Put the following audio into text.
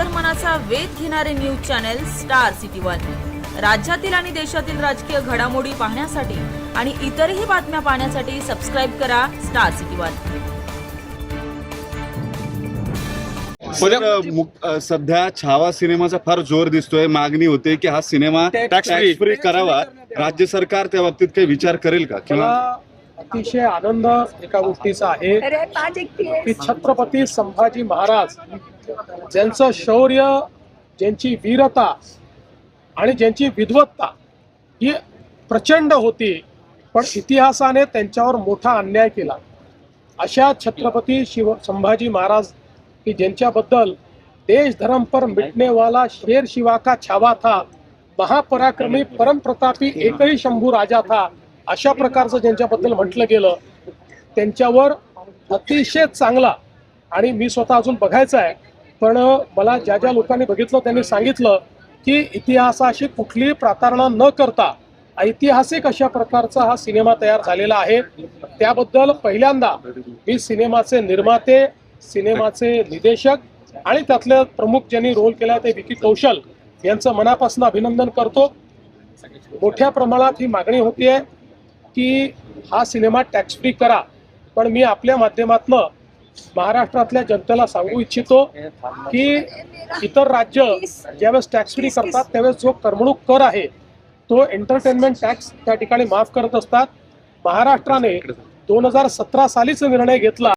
अंतर्मनाचा वेध घेणारे news channel Star City One. राज्यातील आणि देशातील राजकीय घडामोडी पाहण्यासाठी आणि इतरही बातम्या पाहण्यासाठी सबस्क्राईब करा स्टार सिटी वन. सध्या छावा सिनेमाचा फार जोर दिसतोय. मागणी होते की हा सिनेमा टॅक्स फ्री करावा. राज्य सरकार त्या बाबतीत काही विचार करेल का? किंवा अतिशय आनंद एका गोष्टीचा आहे. की छत्रपती संभाजी महाराज ज्यांचं शौर्य ज्यांची वीरता आणि ज्यांची विद्वत्ता ही प्रचंड होती पण इतिहासाने त्यांच्यावर मोठा अन्याय केला. अशा छत्रपती शिव संभाजी महाराज की ज्यांच्याबद्दल देश धर्म पर मिटने वाला शेर शिवा का छावा था महापराक्रमी परमप्रतापी एकही शंभू राजा था अशा प्रकारचं ज्यांच्याबद्दल म्हटलं गेलं त्यांच्यावर अतिशय चांगला आणि मी स्वतः अजून बघायचं आहे पण मला ज्या ज्या लोकांनी बघितलं त्यांनी सांगितलं की इतिहासाशी कुठलीही प्रातारणा न करता ऐतिहासिक अशा प्रकारचा हा सिनेमा तयार झालेला आहे. त्याबद्दल पहिल्यांदा मी सिनेमाचे निर्माते सिनेमाचे निर्देशक आणि त्यातले प्रमुख ज्यांनी रोल केला ते विकी कौशल यांचं मनापासून अभिनंदन करतो. मोठ्या प्रमाणात ही मागणी होती आहे की हा सिनेमा टॅक्स फ्री करा. पण मी आपल्या माध्यमातनं महाराष्ट्रातल्या जनतेला सांगू इच्छितो की इतर राज्य ज्यावेळेस टॅक्स फ्री करतात त्यावेळेस जो करमणूक कर आहे तो एंटरटेनमेंट टॅक्स त्या ठिकाणी माफ करत असतात. महाराष्ट्राने दोन हजार सतरा सालीच निर्णय घेतला.